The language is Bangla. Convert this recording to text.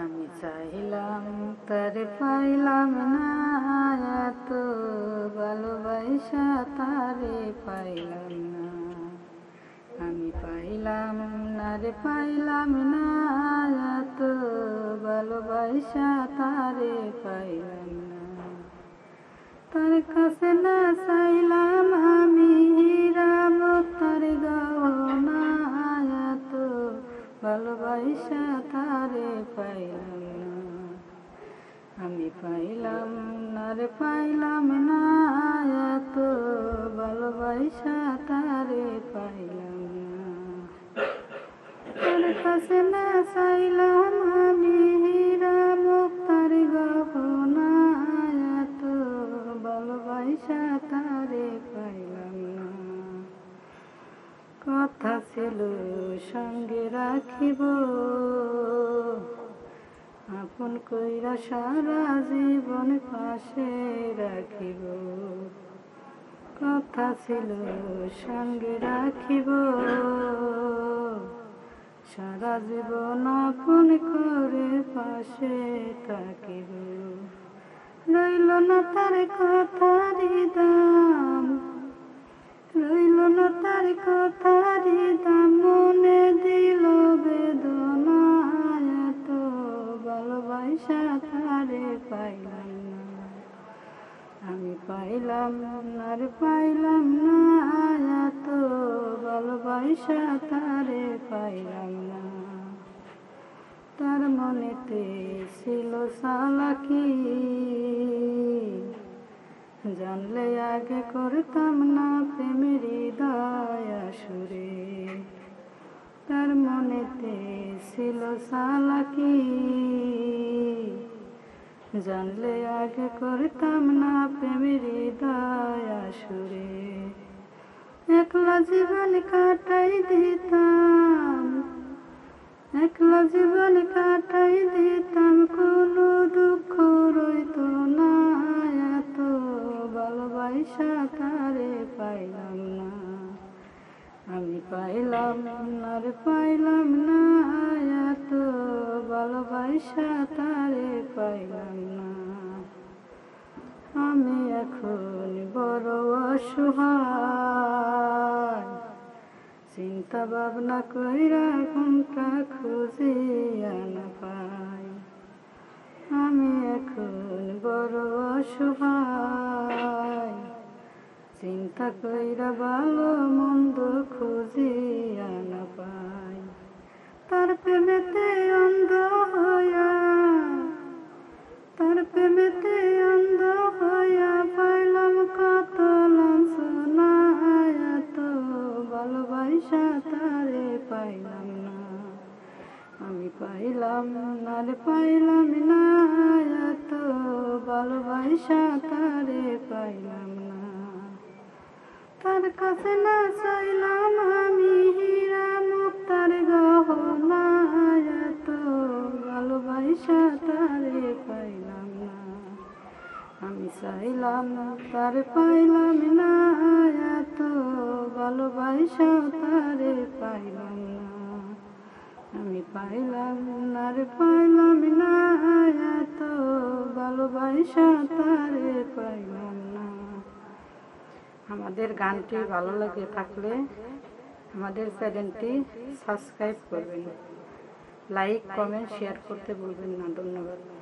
আমি চাইলাম, তার পাইলাম না, এত ভালোবাসা তারে পাইলাম না। আমি পাইলাম না রে পাইলাম না, এত ভালোবাসা তারে পাইলাম না। তার কাছে না চাইলাম পাইলাম না, এত ভালোবাসা তারে পাইলাম না। তার কাছে না চাইলাম আমি হীরা মুক্তার গহনা এত ভালোবাসা তারে পাইলাম কথা ছিল সঙ্গে রাখিব। আপন কইরা সারা জীবন পাশে রাখিব। কথা ছিল সঙ্গে রাখিব। সারা জীবন আপন করে পাশে থাকিব। রইল না তার কথা দাম, রইল না তার কথা দাম। তারে পাইলাম না। আমি পাইলাম না রে পাইলাম না, এত ভালোবাসা তারে পাইলাম না। তার মনেতে ছিল সালাকি জানলে আগে করতাম না প্রেমের দয়া সুরে তার মনেতে ছিল সালাকি জানলে আগে করতাম না প্রেমের দয়া সুরে একলা জীবন কাটাই দিতাম, একলা জীবন কাটাই দিতাম, কোনো দুঃখ রইত না, এত ভালোবাসা তারে পাইলাম না। আমি পাইলাম না রে পাইলাম না, এত ভালোবাসা তারে অসহায় চিন্তা ভাবনা কইরা ঘুমটা খুঁজি না পাই। আমি এখন বড় অসহায়। চিন্তা কইরা ভালো মন্দ খুঁজি না পাই। তার প্রেমেতে অন্ধ হইয়া, তার প্রেমেতে ভালোবাসা তারে পাইলাম না। আমি পাইলাম না রে, পাইলাম না। এত ভালোবাসা তারে পাইলাম না। তার কাছে না চাইলাম আমি হীরা মুক্তার গহনা। এত ভালোবাসা তারে পাইলাম না। আমি চাইলাম, তার পাইলাম না। এত ভালোবাসা তারে পাইলাম না। আমি পাইলাম না রে, পাইলাম না, এত ভালোবাসা তারে পাইলাম না। আমাদের গানটি ভালো লাগে থাকলে আমাদের চ্যানেলটি সাবস্ক্রাইব করবেন। লাইক, কমেন্ট, শেয়ার করতে বলবেন না। ধন্যবাদ।